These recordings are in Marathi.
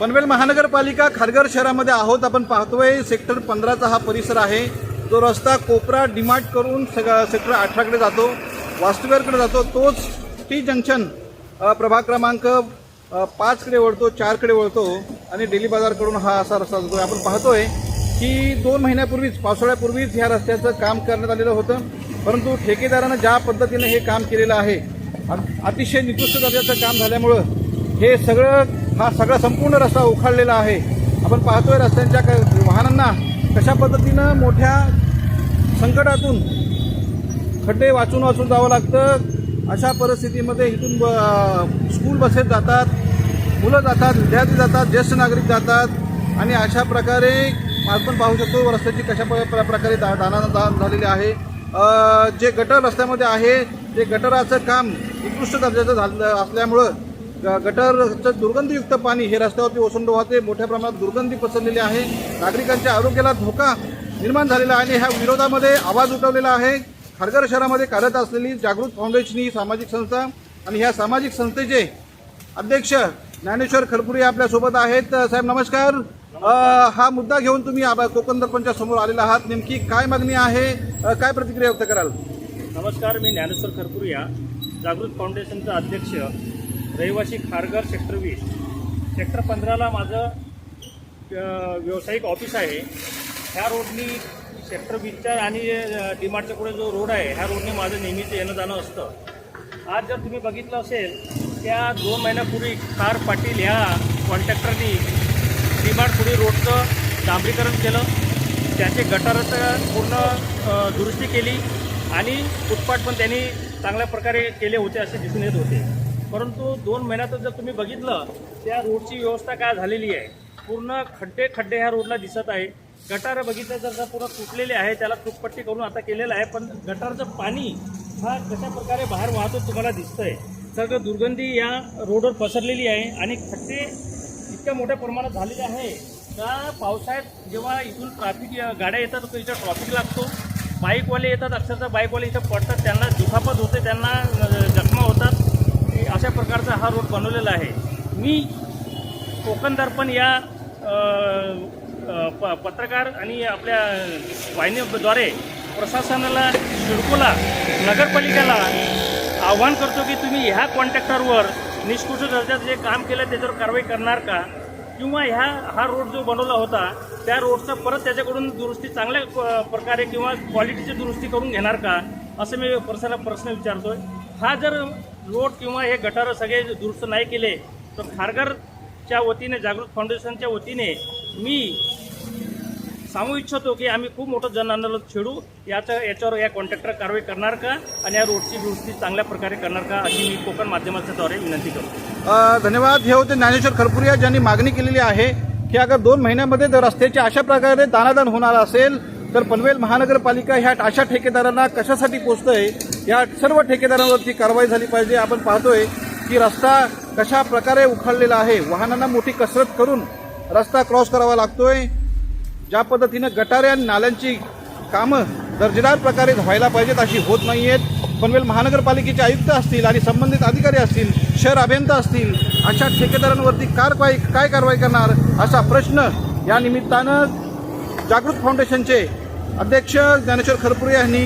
पनवेल महानगरपालिका खारघर शहरामध्ये आहोत. आपण पाहतोय सेक्टर पंधराचा हा परिसर आहे. तो रस्ता कोपरा डिमार्ट करून सगळा सेक्टर अठराकडे जातो. वास्तव्याकडे जातो. तोच टी जंक्शन प्रभाग क्रमांक पाचकडे वळतो चारकडे वळतो आणि डेली बाजारकडून हा असा रस्ता जातो आपण पाहतोय की दोन महिन्यापूर्वीच पावसाळ्यापूर्वीच ह्या रस्त्याचं काम करण्यात आलेलं होतं. परंतु ठेकेदारानं ज्या पद्धतीने हे काम केलेलं आहे अतिशय निकृष्ट दर्जाचं काम झाल्यामुळं हे सगळं हा सगळा संपूर्ण रस्ता उखाडलेला आहे. आपण पाहतोय रस्त्यांच्या क- वाहनांना कशा पद्धतीनं मोठ्या संकटातून खड्डे वाचून वाचून जावं लागतं. अशा परिस्थितीमध्ये इथून ब- स्कूल बसेस जातात मुलं जातात विद्यार्थी जातात ज्येष्ठ नागरिक जातात आणि अशा प्रकारे आपण पाहू शकतो रस्त्याची कशा प- प्र- प्रकारे दा दानादान झालेली आहे. जे गटर रस्त्यामध्ये आहे ते गटराचं काम उत्कृष्ट दर्जाचं झालं असल्यामुळं गटरचं दुर्गंधीयुक्त पाणी हे रस्त्यावरती ओसंड वाहते. मोठ्या प्रमाणात दुर्गंधी पसरलेली आहे. नागरिकांच्या आरोग्याला धोका निर्माण झालेला आहे आणि ह्या विरोधामध्ये आवाज उठवलेला आहे. खारघर शहरामध्ये कार्यरत असलेली जागृत फाउंडेशन ही सामाजिक संस्था आणि ह्या सामाजिक संस्थेचे अध्यक्ष ज्ञानेश्वर खरपुरे आपल्यासोबत आहेत. साहेब नमस्कार. हा मुद्दा घेऊन तुम्ही आबा- कोकण दर्पणच्या समोर आलेला आहात. नेमकी काय मागणी आहे? काय प्रतिक्रिया व्यक्त कराल? नमस्कार मी ज्ञानेश्वर खरपुरिया जागृत फाउंडेशनचा अध्यक्ष. रहिवासी खारघर सेक्टर वीस. सेक्टर पंधराला माझं व्यावसायिक ऑफिस आहे. ह्या रोडनी सेक्टर वीसच्या आणि डीमार्टच्या पुढे जो रोड आहे ह्या रोडने माझं नेहमीचं येणं जाणं असतं. आज जर तुम्ही बघितलं असेल त्या दोन महिन्यापूर्वी खार पाटील ह्या कॉन्ट्रॅक्टरनी डीमार्ट पुढे रोडचं डांबरीकरण केलं. त्याचे गटाराचं पूर्ण दुरुस्ती केली आणि फुटपाथ पण त्यांनी चांगल्या प्रकारे केले होते असे दिसून येत होते. परंतु दोन महिन्यातच जर तुम्ही बघितलं त्या रोडची व्यवस्था काय झालेली आहे? पूर्ण खड्डे खड्डे ह्या रोडला दिसत आहे. गटार बघितलं तर पूर्ण तुटलेले आहे त्याला तुटपट्टी करून आता केलेलं आहे पण गटारचं पाणी हा कशा प्रकारे बाहेर वाहतो तुम्हाला दिसतंय? सगळं दुर्गंधी या रोडवर पसरलेली आहे आणि खड्डे इतक्या मोठ्या प्रमाणात झालेले आहे का पावसाळ्यात जेव्हा इथून ट्रॅफिक गाड्या येतात तर इथं ट्रॉफिक लागतो. बाईकवाले येतात अक्षरशः बाईकवाले इथं पडतात त्यांना दुखापत होते त्यांना अशा प्रकारचा हा रोड बनवलेला आहे. मी कोकण दर्पण या प पत्रकार आणि आपल्या वाहिनीद्वारे प्रशासनाला सिडकोला नगरपालिकेला आव्हान करतो की तुम्ही ह्या कॉन्ट्रॅक्टरवर निष्कृष दर्जाचं जे काम केलं त्याच्यावर कारवाई करणार का? किंवा ह्या हा रोड जो बनवला होता त्या रोडचा परत त्याच्याकडून दुरुस्ती चांगल्या प- प्रकारे किंवा क्वालिटीची दुरुस्ती करून घेणार का? असं मी प्रसाला प्रश्न विचारतोय. हा जर रोड किंवा हे गटारं सगळे दुरुस्त नाही केले तर खारघरच्या वतीने जागृत फाउंडेशनच्या वतीने मी सांगू इच्छितो की आम्ही खूप मोठं जनआंदोलन छेडू. याचं याच्यावर या कॉन्ट्रॅक्टर कारवाई करणार का? आणि या रोडची दुरुस्ती चांगल्या प्रकारे करणार का? अशी मी कोकण माध्यमाच्या द्वारे विनंती करतो. धन्यवाद. हे होते ज्ञानेश्वर खरपुरिया ज्यांनी मागणी केलेली आहे की अगर दोन महिन्यामध्ये जर रस्त्याची अशा प्रकारे दानादान होणार असेल तर पनवेल महानगरपालिका ह्या अशा ठेकेदारांना कशासाठी पोचतंय? या सर्व ठेकेदारांवरती कारवाई झाली पाहिजे. आपण पाहतोय की रस्ता कशा प्रकारे उखाळलेला आहे. वाहनांना मोठी कसरत करून रस्ता क्रॉस करावा लागतोय. ज्या पद्धतीनं गटारे आणि नाल्यांची कामं दर्जेदार प्रकारे व्हायला पाहिजेत अशी होत नाही आहेत पनवेल महानगरपालिकेचे आयुक्त असतील आणि संबंधित अधिकारी असतील शहर अभियंता असतील अशा ठेकेदारांवरती कारवाई काय कारवाई करणार असा प्रश्न या निमित्तानं जागृत फाउंडेशनचे अध्यक्ष ज्ञानेश्वर खरपुरे यांनी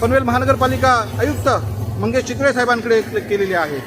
पनवेल महानगरपालिका आयुक्त मंगेश चित्रे साहेबांकडे केलेली आहे.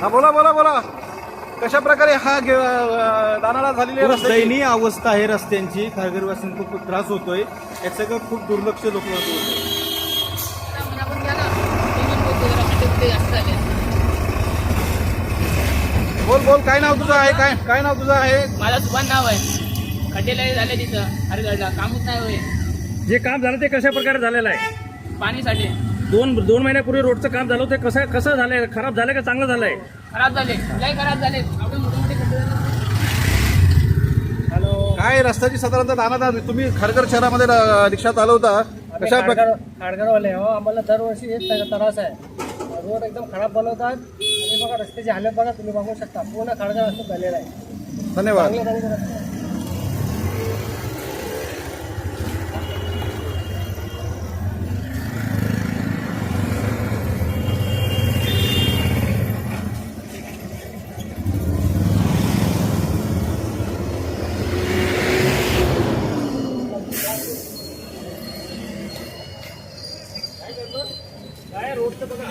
हा बोला बोला बोला. कशा प्रकारे हा गे- अं, दानाला झालेली आहे खूप रस्त्याची? दयनीय अवस्था आहे रस्त्यांची. खारघरवासींना खूप त्रास होतोय. सगळं खूप दुर्लक्ष लोक होतोय ना बोलतो जरा खुड्डे जास्त झाले बोल बोल काय नाव तुझं आहे? काय काय नाव तुझं आहे? माझं सुभान नाव आहे. खड्डे लय झाले तिथं हरगडला कामच नाही होय. जे काम झालं ते कशा प्रकारे झालेलं आहे? पाणीसाठी. दोन दोन महिन्यापूर्वी रोडचं काम झालं होतं. कसं कसं झालंय? खराब झालंय का चांगलं झालंय? खराब झाले. लय खराब झाले. एवढे मोठे मोठे खड्डे झाले. हॅलो. काय रस्त्याची साधारणतः दानादार तुम्ही खारघर शहरामध्ये र- रिक्षा चालवता कशा प्रकारे खाडगरवाले हो. आम्हाला दरवर्षी हेच त्याचा त्रास आहे. रोड एकदम खराब बनवतात. आणि बघा रस्त्याची हालत बघा तुम्ही बघू शकता. पूर्ण खाडगर रस्ता झालेला आहे. धन्यवाद. चांगले चांगले रस्ते. काय रोडचं बघा.